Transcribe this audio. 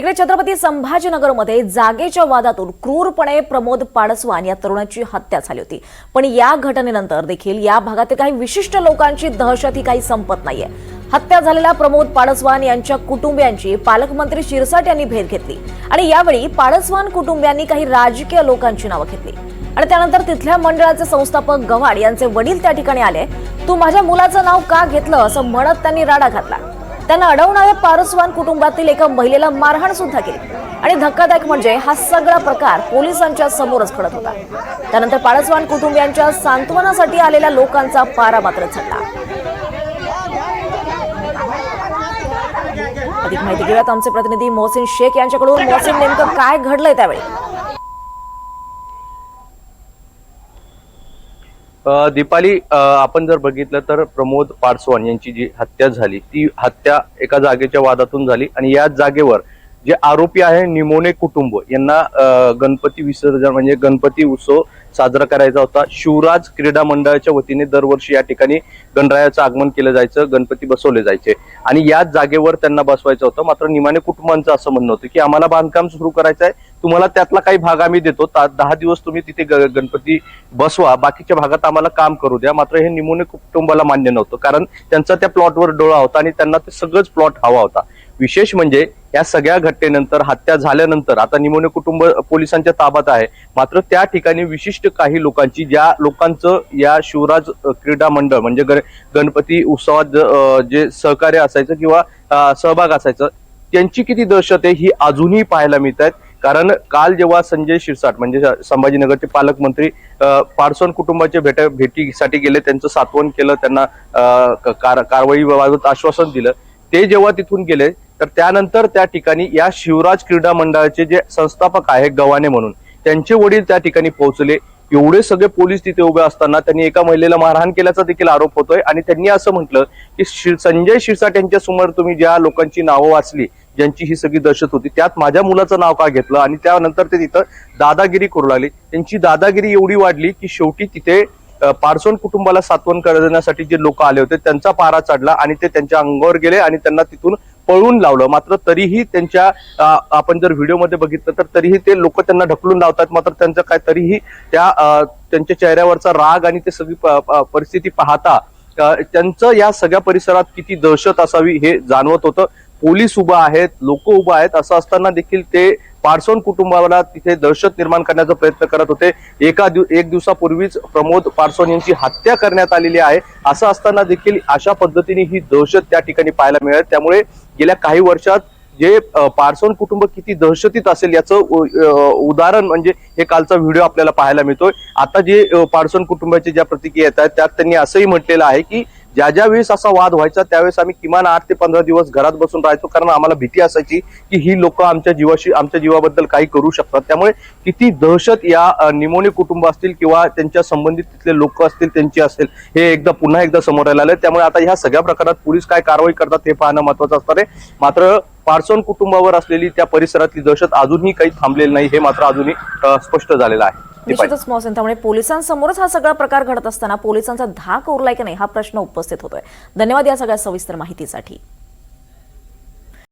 तिकडे छत्रपती संभाजीनगरमध्ये जागेच्या वादातून क्रूरपणे प्रमोद पाडसवान या तरुणाची हत्या झाली होती. पण या घटनेनंतर देखील या भागातील काही विशिष्ट लोकांची दहशत ही काही संपत नाहीये. हत्या झालेल्या प्रमोद पाडसवान यांच्या कुटुंबियांची पालकमंत्री शिरसाट यांनी भेट घेतली आणि यावेळी पाडसवान कुटुंबियांनी काही राजकीय लोकांची नावं घेतली. आणि त्यानंतर तिथल्या मंडळाचे संस्थापक गव्हाड यांचे वडील त्या ठिकाणी आले. तू माझ्या मुलाचं नाव का घेतलं? असं म्हणत त्यांनी राडा घातला. त्यांना अडवणाऱ्या पारसवान कुटुंबातील एका महिलेला मारहाण सुद्धा केली. आणि धक्कादायक म्हणजे हा सगळा प्रकार पोलिसांच्या समोरच घडत होता. त्यानंतर पारसवान कुटुंबियांच्या सांत्वनासाठी आलेल्या लोकांचा पारा मात्र चढला. अधिक माहिती घेऊयात आमचे प्रतिनिधी मोहसिन शेख यांच्याकडून. मोहसिन नेमकं काय घडलंय त्यावेळी? दीपाली आपण जर बघितलं तर प्रमोद पाडसवान यांची जी हत्या झाली ती हत्या एका जागेच्या वादातून झाली आणि याच जागेवर जे आरोपी आहे निमोने कुटुंब यांना गणपती विसर्जन म्हणजे गणपती उत्सव साजरा करायचा होता. शिवराज क्रीडा मंडळाच्या वतीने दरवर्षी या ठिकाणी गणरायाचं आगमन केलं जायचं गणपती बसवले जायचे. आणि याच जागेवर त्यांना बसवायचं होतं. मात्र निमाने कुटुंबांचं असं म्हणणं होतं की आम्हाला बांधकाम सुरू करायचं आहे. तुम्हाला त्यातला काही भाग आम्ही देतो. दहा दिवस तुम्ही तिथे ग- गणपती बसवा. बाकीच्या भागात आम्हाला काम करू द्या. मात्र हे निमोने कुटुंबाला मान्य नव्हतं. कारण त्यांचा त्या प्लॉटवर डोळा होता आणि त्यांना ते सगळंच प्लॉट हवा होता. विशेष म्हणजे या सगळ्या घटनेनंतर हत्या झाल्यानंतर आता निमोने कुटुंब पोलिसांच्या ताब्यात आहे. मात्र त्या ठिकाणी विशिष्ट काही लोकांची ज्या लोकांचं या शिवराज क्रीडा मंडळ म्हणजे गण- गणपती उत्सवात ज- जे सहकार्य असायचं किंवा सहभाग असायचं त्यांची किती दहशत आहे ही अजूनही पाहायला मिळत आहेत कारण काल जेव्हा संजय शिरसाट म्हणजे संभाजीनगरचे पालकमंत्री पारसोन कुटुंबाचे कुटुंबाच्या भेट भेटीसाठी गेले त्यांचं सात्वन केलं त्यांना क- कार- कारवाईबाबत आश्वासन दिलं ते जेव्हा तिथून गेले तर त्यानंतर त्या ठिकाणी या शिवराज क्रीडा मंडळाचे जे संस्थापक आहे गव्हाणे म्हणून त्यांचे वडील त्या ठिकाणी पोहोचले. एवढे सगळे पोलीस तिथे उभे असताना त्यांनी एका महिलेला मारहाण केल्याचा देखील आरोप होतोय. आणि त्यांनी असं म्हटलं की शि- संजय शिरसाट यांच्या समोर तुम्ही ज्या लोकांची नावं वाचली ज्यांची ही सगळी दहशत होती त्यात माझ्या मुलाचं नाव का घेतलं? आणि त्यानंतर ते तिथं दादागिरी करू लागली. त्यांची दादागिरी एवढी वाढली की शेवटी तिथे पारसोन कुटुंबाला सात्वन करण्यासाठी जे लोक आले होते त्यांचा पारा चढला आणि ते त्यांच्या अंगावर गेले आणि त्यांना तिथून पळून लावलं. मात्र तरीही त्यांच्या आपण जर व्हिडिओमध्ये बघितलं तर तरीही ते लोक त्यांना ढकलून लावतात. मात्र त्यांचं काय तरीही त्या त्यांच्या चेहऱ्यावरचा राग आणि ते सगळी परिस्थिती पाहता त्यांचं या सगळ्या परिसरात किती दहशत असावी हे जाणवत होतं. पोलीस उभा आहेत लोक उभा आहेत असं असताना देखील ते पारसोन कुटुंबाला तिथे दहशत निर्माण करण्याचा प्रयत्न करत होते. एका दिव एक दिवसापूर्वीच प्रमोद पारसोन यांची हत्या करण्यात आलेली आहे. असं असताना देखील अशा पद्धतीने ही दहशत त्या ठिकाणी पाहायला मिळेल. त्यामुळे गेल्या काही वर्षात जे पारसोन कुटुंब किती दहशतीत असेल याचं उ- उदाहरण म्हणजे हे कालचा व्हिडिओ आपल्याला पाहायला मिळतोय. आता जे पारसोन कुटुंबाचे ज्या प्रतिक्रिया येत आहेत त्यात त्यांनी असंही म्हटलेलं आहे की ज्या ज्या वेळेस असा वाद व्हायचा त्यावेळेस आम्ही किमान आठ ते पंधरा दिवस घरात बसून राहायचो. कारण आम्हाला भीती असायची की ही लोक आमच्या जीवाशी आमच्या जीवाबद्दल काही करू शकतात. त्यामुळे किती दहशत या निमोनी निमोने कुटुंब असतील किंवा त्यांच्या संबंधित तिथले लोक असतील त्यांची असतील हे एकदा पुन्हा एकदा समोर यायला आलंय त्यामुळे आता ह्या सगळ्या प्रकारात पोलीस काय कारवाई करतात हे पाहणं महत्वाचं असणार आहे मात्र पार्सन कुटुंबावर असलेली त्या परिसरातली दहशत अजूनही काही थांबलेली नाही हे मात्र अजूनही स्पष्ट झालेलं आहे. निश्चितच मोहसिन त्यामुळे पोलिसांसमोरच हा सगळा प्रकार घडत असताना पोलिसांचा धाक उरलाय की नाही हा प्रश्न उपस्थित होतोय. धन्यवाद या सगळ्या सविस्तर माहितीसाठी.